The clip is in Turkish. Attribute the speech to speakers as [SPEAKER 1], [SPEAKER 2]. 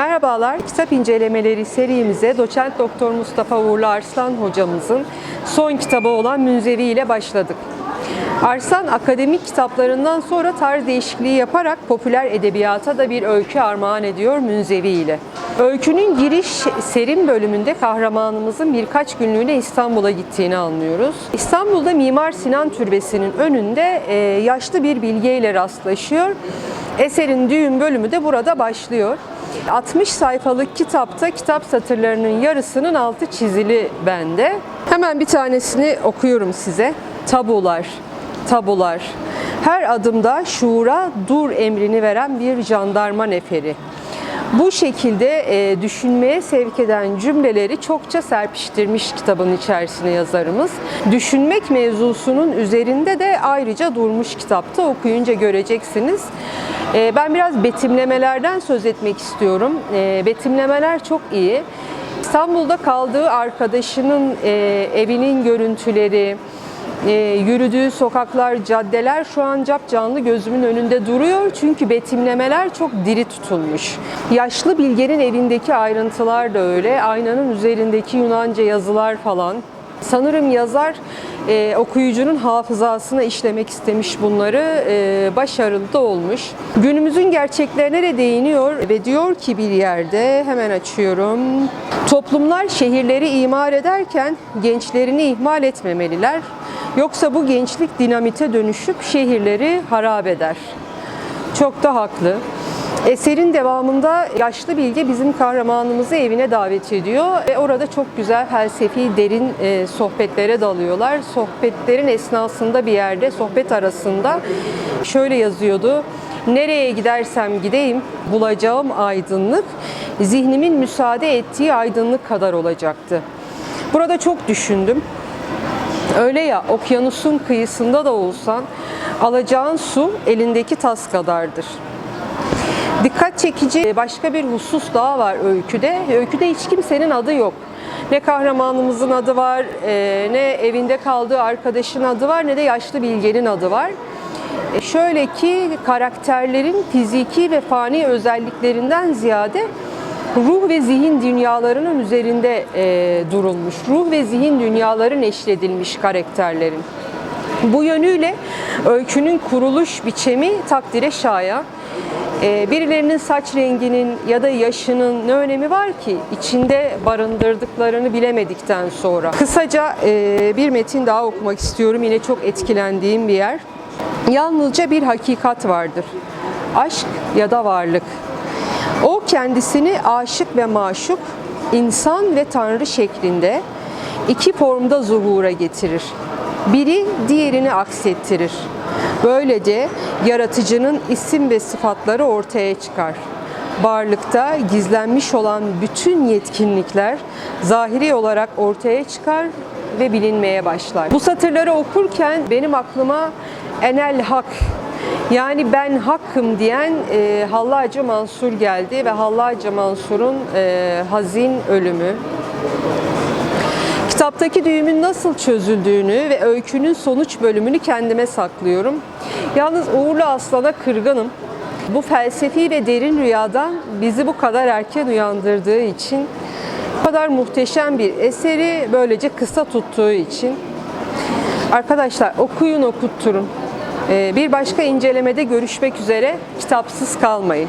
[SPEAKER 1] Merhabalar, kitap incelemeleri serimize doçent doktor Mustafa Uğurlu Arslan hocamızın son kitabı olan Münzevi ile başladık. Arslan akademik kitaplarından sonra tarz değişikliği yaparak popüler edebiyata da bir öykü armağan ediyor Münzevi ile. Öykünün giriş serin bölümünde kahramanımızın birkaç günlüğüne İstanbul'a gittiğini anlıyoruz. İstanbul'da Mimar Sinan Türbesi'nin önünde e, yaşlı bir bilgeyle rastlaşıyor. Eserin düğün bölümü de burada başlıyor. 60 sayfalık kitapta kitap satırlarının yarısının altı çizili bende. Hemen bir tanesini okuyorum size. Tabular, tabular. Her adımda şuura dur emrini veren bir jandarma neferi. Bu şekilde e, düşünmeye sevk eden cümleleri çokça serpiştirmiş kitabın içerisine yazarımız. Düşünmek mevzusunun üzerinde de ayrıca durmuş kitapta okuyunca göreceksiniz. E, ben biraz betimlemelerden söz etmek istiyorum. E, betimlemeler çok iyi. İstanbul'da kaldığı arkadaşının evinin görüntüleri, e, yürüdüğü sokaklar, caddeler şu an cap canlı gözümün önünde duruyor. Çünkü betimlemeler çok diri tutulmuş. Yaşlı bilgenin evindeki ayrıntılar da öyle. Aynanın üzerindeki Yunanca yazılar falan. Sanırım yazar e, okuyucunun hafızasına işlemek istemiş bunları. E, başarılı da olmuş. Günümüzün gerçeklerine de değiniyor ve diyor ki bir yerde hemen açıyorum. Toplumlar şehirleri imar ederken gençlerini ihmal etmemeliler. Yoksa bu gençlik dinamite dönüşüp şehirleri harap eder. Çok da haklı. Eserin devamında yaşlı bilge bizim kahramanımızı evine davet ediyor ve orada çok güzel felsefi derin e, sohbetlere dalıyorlar. Sohbetlerin esnasında bir yerde sohbet arasında şöyle yazıyordu. Nereye gidersem gideyim bulacağım aydınlık zihnimin müsaade ettiği aydınlık kadar olacaktı. Burada çok düşündüm. Öyle ya okyanusun kıyısında da olsan alacağın su elindeki tas kadardır. Dikkat çekici başka bir husus daha var öyküde. Öyküde hiç kimsenin adı yok. Ne kahramanımızın adı var, e, ne evinde kaldığı arkadaşın adı var, ne de yaşlı bilgenin adı var. E, Şöyle ki karakterlerin fiziki ve fani özelliklerinden ziyade ruh ve zihin dünyalarının üzerinde e, durulmuş. Ruh ve zihin dünyaları neşredilmiş karakterlerin. Bu yönüyle öykünün kuruluş biçimi takdire şayan. Ee, birilerinin saç renginin ya da yaşının ne önemi var ki içinde barındırdıklarını bilemedikten sonra. Kısaca e, bir metin daha okumak istiyorum. Yine çok etkilendiğim bir yer. Yalnızca bir hakikat vardır. Aşk ya da varlık. O kendisini aşık ve maşuk, insan ve tanrı şeklinde iki formda zuhura getirir. Biri diğerini aksettirir. Böylece yaratıcının isim ve sıfatları ortaya çıkar. Varlıkta gizlenmiş olan bütün yetkinlikler zahiri olarak ortaya çıkar ve bilinmeye başlar. Bu satırları okurken benim aklıma enel hak yani ben hakkım diyen e, Hallacı Mansur geldi ve Hallacı Mansur'un e, hazin ölümü. Kitaptaki düğümün nasıl çözüldüğünü ve öykünün sonuç bölümünü kendime saklıyorum. Yalnız Uğurlu Aslan'a kırgınım. Bu felsefi ve derin rüyadan bizi bu kadar erken uyandırdığı için, bu kadar muhteşem bir eseri böylece kısa tuttuğu için. Arkadaşlar okuyun okutturun. Ee, Bir başka incelemede görüşmek üzere. Kitapsız kalmayın.